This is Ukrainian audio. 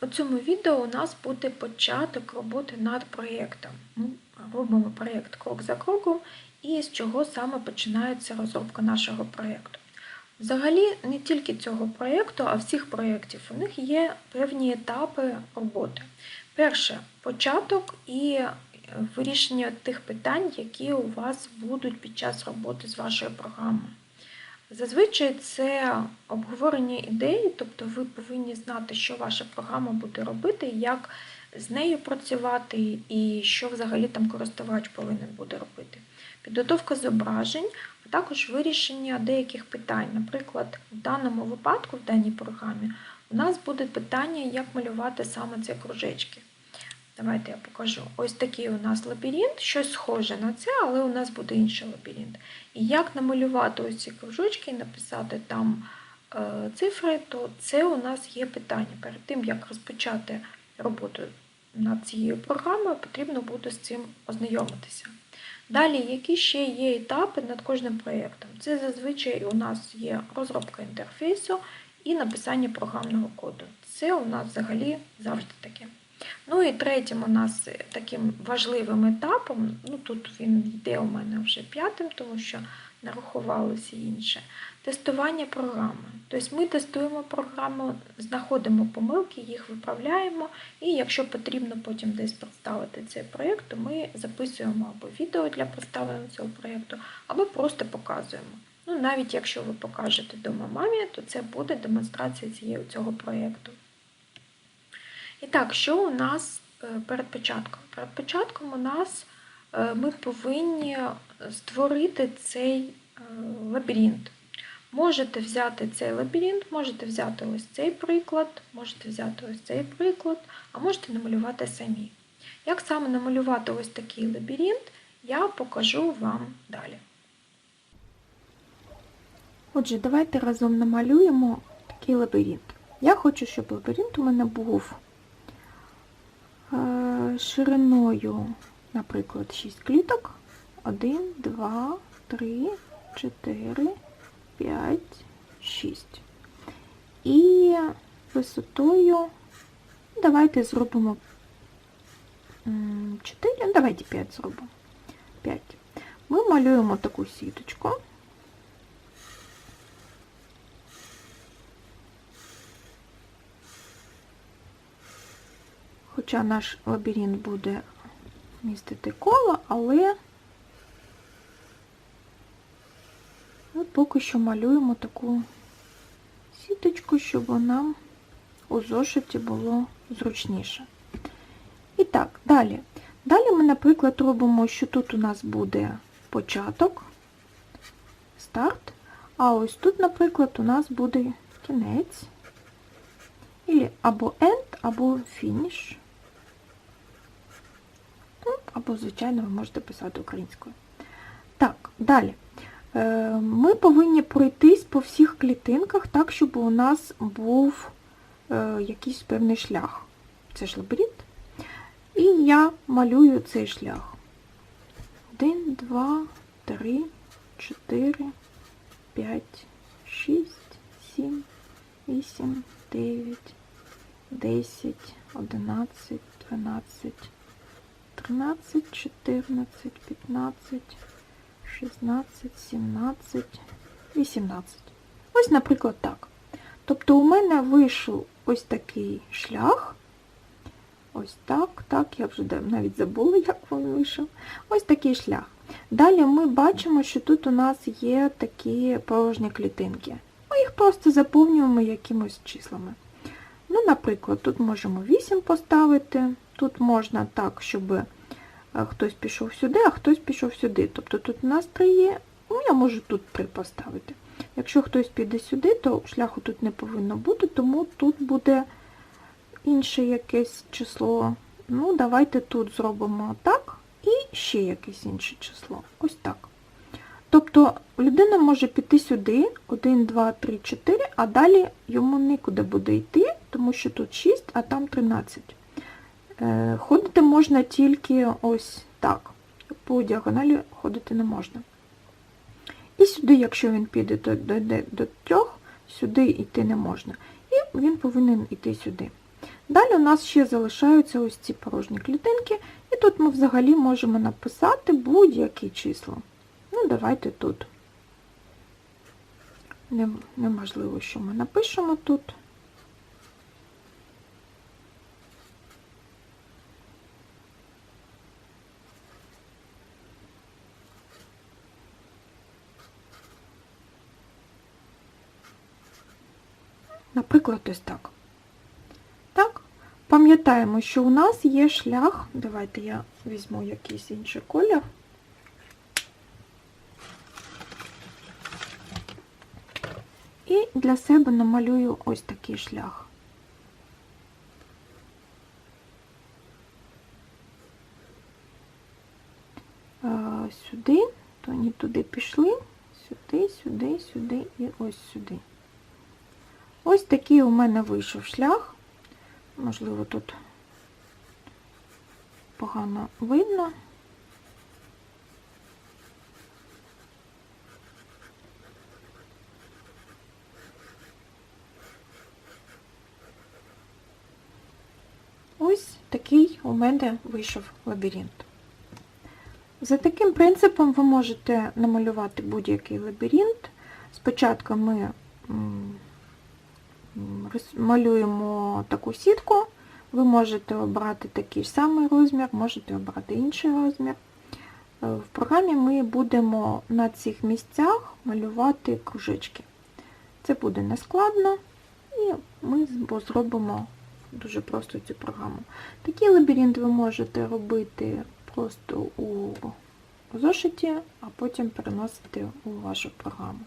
У цьому відео у нас буде початок роботи над проєктом. Ми робимо проєкт крок за кроком і з чого саме починається розробка нашого проєкту. Взагалі, не тільки цього проєкту, а всіх проєктів у них є певні етапи роботи. Перше початок і вирішення тих питань, які у вас будуть під час роботи з вашою програмою. Зазвичай це обговорення ідеї, тобто ви повинні знати, що ваша програма буде робити, як з нею працювати і що взагалі там користувач повинен буде робити. Підготовка зображень, а також вирішення деяких питань. Наприклад, в даному випадку, в даній програмі, у нас буде питання, як малювати саме ці кружечки. Давайте я покажу. Ось такий у нас лабіринт, щось схоже на це, але у нас буде інший лабіринт. І як намалювати ось ці кружочки і написати там е, цифри, то це у нас є питання. Перед тим, як розпочати роботу над цією програмою, потрібно буде з цим ознайомитися. Далі, які ще є етапи над кожним проєктом? Це зазвичай у нас є розробка інтерфейсу і написання програмного коду. Це у нас взагалі завжди таке. Ну і третім у нас таким важливим етапом, ну тут він йде у мене вже п'ятим, тому що нарахували всі інше, тестування програми. Тобто ми тестуємо програму, знаходимо помилки, їх виправляємо, і якщо потрібно потім десь представити цей проєкт, то ми записуємо або відео для представлення цього проєкту, або просто показуємо. Ну, навіть якщо ви покажете дома мамі, то це буде демонстрація цього проєкту. І так, що у нас е, перед початком? Перед початком у нас е, ми повинні створити цей е, лабіринт. Можете взяти цей лабіринт, можете взяти ось цей приклад, можете взяти ось цей приклад, а можете намалювати самі. Як саме намалювати ось такий лабіринт, я покажу вам далі. Отже, давайте разом намалюємо такий лабіринт. Я хочу, щоб лабіринт у мене був шириною, наприклад, 6 кліток. 1, 2, 3, 4, 5, 6. І висотою давайте зробимо 4, ну, давайте 5 зробимо. 5. Ми малюємо таку сіточку. Хоча наш лабіринт буде містити коло, але ми поки що малюємо таку сіточку, щоб нам у зошиті було зручніше. І так, далі. Далі ми, наприклад, робимо, що тут у нас буде початок, старт, а ось тут, наприклад, у нас буде кінець, або end, або finish. Або, звичайно, ви можете писати українською. Так, далі. Е, Ми повинні пройтись по всіх клітинках так, щоб у нас був е, якийсь певний шлях. Це ж лабіринт. І я малюю цей шлях. 1, 2, 3, 4, 5, 6, 7, 8, 9, 10, 11, 12, 13, 14, 15, 16, 17, 18. Ось, наприклад, так. Тобто у мене вийшов ось такий шлях. Ось так, так, я вже навіть забула, як він вийшов. Ось такий шлях. Далі ми бачимо, що тут у нас є такі порожні клітинки. Ми їх просто заповнюємо якимось числами. Ну, наприклад, тут можемо 8 поставити, тут можна так, щоб хтось пішов сюди, а хтось пішов сюди. Тобто тут у нас 3 є, ну, я можу тут 3 поставити. Якщо хтось піде сюди, то шляху тут не повинно бути, тому тут буде інше якесь число. Ну, давайте тут зробимо так і ще якесь інше число. Ось так. Тобто людина може піти сюди, 1, 2, 3, 4, а далі йому нікуди буде йти, тому що тут 6, а там 13. Е, ходити можна тільки ось так. По діагоналі ходити не можна. І сюди, якщо він піде до, до, до 3, сюди йти не можна. І він повинен йти сюди. Далі у нас ще залишаються ось ці порожні клітинки, і тут ми взагалі можемо написати будь-які числа. Ну, давайте тут. Неможливо, що ми напишемо тут. Наприклад, ось так. Так, пам'ятаємо, що у нас є шлях. Давайте я візьму якийсь інший колір. І для себе намалюю ось такий шлях. Е, Сюди, то вони туди пішли, сюди, сюди, сюди і ось сюди. Ось такий у мене вийшов шлях. Можливо, тут погано видно. Ось такий у мене вийшов лабіринт. За таким принципом ви можете намалювати будь-який лабіринт. Спочатку ми малюємо таку сітку, ви можете обрати такий самий розмір, можете обрати інший розмір. Е, В програмі ми будемо на цих місцях малювати кружечки. Це буде нескладно, і ми зробимо дуже просто цю програму. Такий лабіринт ви можете робити просто у зошиті, а потім переносити у вашу програму.